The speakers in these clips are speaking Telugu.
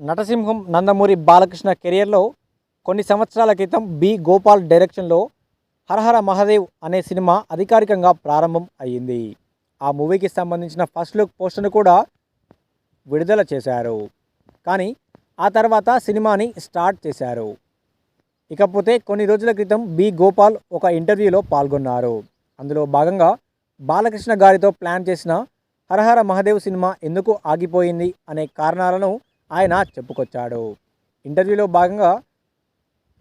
నటసింహం నందమూరి బాలకృష్ణ కెరియర్లో కొన్ని సంవత్సరాల క్రితం బి. గోపాల్ డైరెక్షన్లో హరహర మహాదేవ్ అనే సినిమా అధికారికంగా ప్రారంభం అయ్యింది. ఆ మూవీకి సంబంధించిన ఫస్ట్ లుక్ పోస్టర్ను కూడా విడుదల చేశారు. కానీ ఆ తర్వాత సినిమాని స్టార్ట్ చేశారు. ఇకపోతే కొన్ని రోజుల క్రితం బి. గోపాల్ ఒక ఇంటర్వ్యూలో పాల్గొన్నారు. అందులో భాగంగా బాలకృష్ణ గారితో ప్లాన్ చేసిన హరహర మహాదేవ్ సినిమా ఎందుకు ఆగిపోయింది అనే కారణాలను ఆయన చెప్పుకొచ్చాడు. ఇంటర్వ్యూలో భాగంగా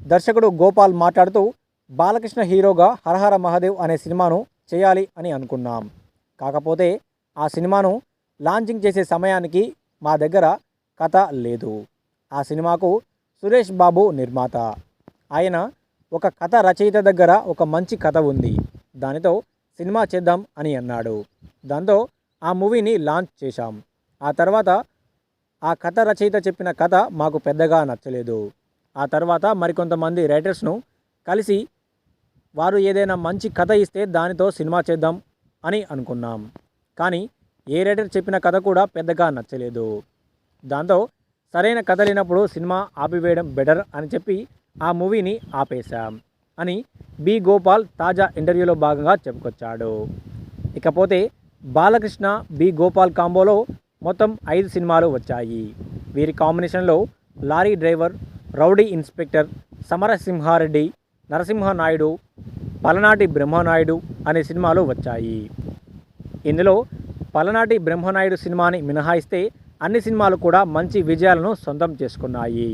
దర్శకుడు గోపాల్ మాట్లాడుతూ బాలకృష్ణ హీరోగా హరహర మహాదేవ్ అనే సినిమాను చేయాలి అని అనుకున్నాం. కాకపోతే ఆ సినిమాను లాంచింగ్ చేసే సమయానికి మా దగ్గర కథ లేదు. ఆ సినిమాకు సురేష్ బాబు నిర్మాత. ఆయన ఒక కథ రచయిత దగ్గర ఒక మంచి కథ ఉంది. దానితో సినిమా చేద్దాం అని అన్నాడు. దాంతో ఆ మూవీని లాంచ్ చేశాం. ఆ తర్వాత ఆ కథ రచయిత చెప్పిన కథ మాకు పెద్దగా నచ్చలేదు. ఆ తర్వాత మరికొంతమంది రైటర్స్ను కలిసి వారు ఏదైనా మంచి కథ ఇస్తే దానితో సినిమా చేద్దాం అని అనుకున్నాం. కానీ ఏ రైటర్ చెప్పిన కథ కూడా పెద్దగా నచ్చలేదు. దాంతో సరైన కథ లేనప్పుడు సినిమా ఆపివేయడం బెటర్ అని చెప్పి ఆ మూవీని ఆపేశాం అని బి గోపాల్ తాజా ఇంటర్వ్యూలో భాగంగా చెప్పుకొచ్చాడు. ఇకపోతే బాలకృష్ణ బి గోపాల్ కాంబోలో మొత్తం ఐదు సినిమాలు వచ్చాయి. వీరి కాంబినేషన్లో lorry driver rowdy inspector Samarasimha Reddy Narasimha Naidu Palnati Brahmanaidu అనే సినిమాలు వచ్చాయి. ఇందులో పలనాటి బ్రహ్మనాయుడు సినిమాని మినహాయిస్తే అన్ని సినిమాలు కూడా మంచి విజయాలను సొంతం చేసుకున్నాయి.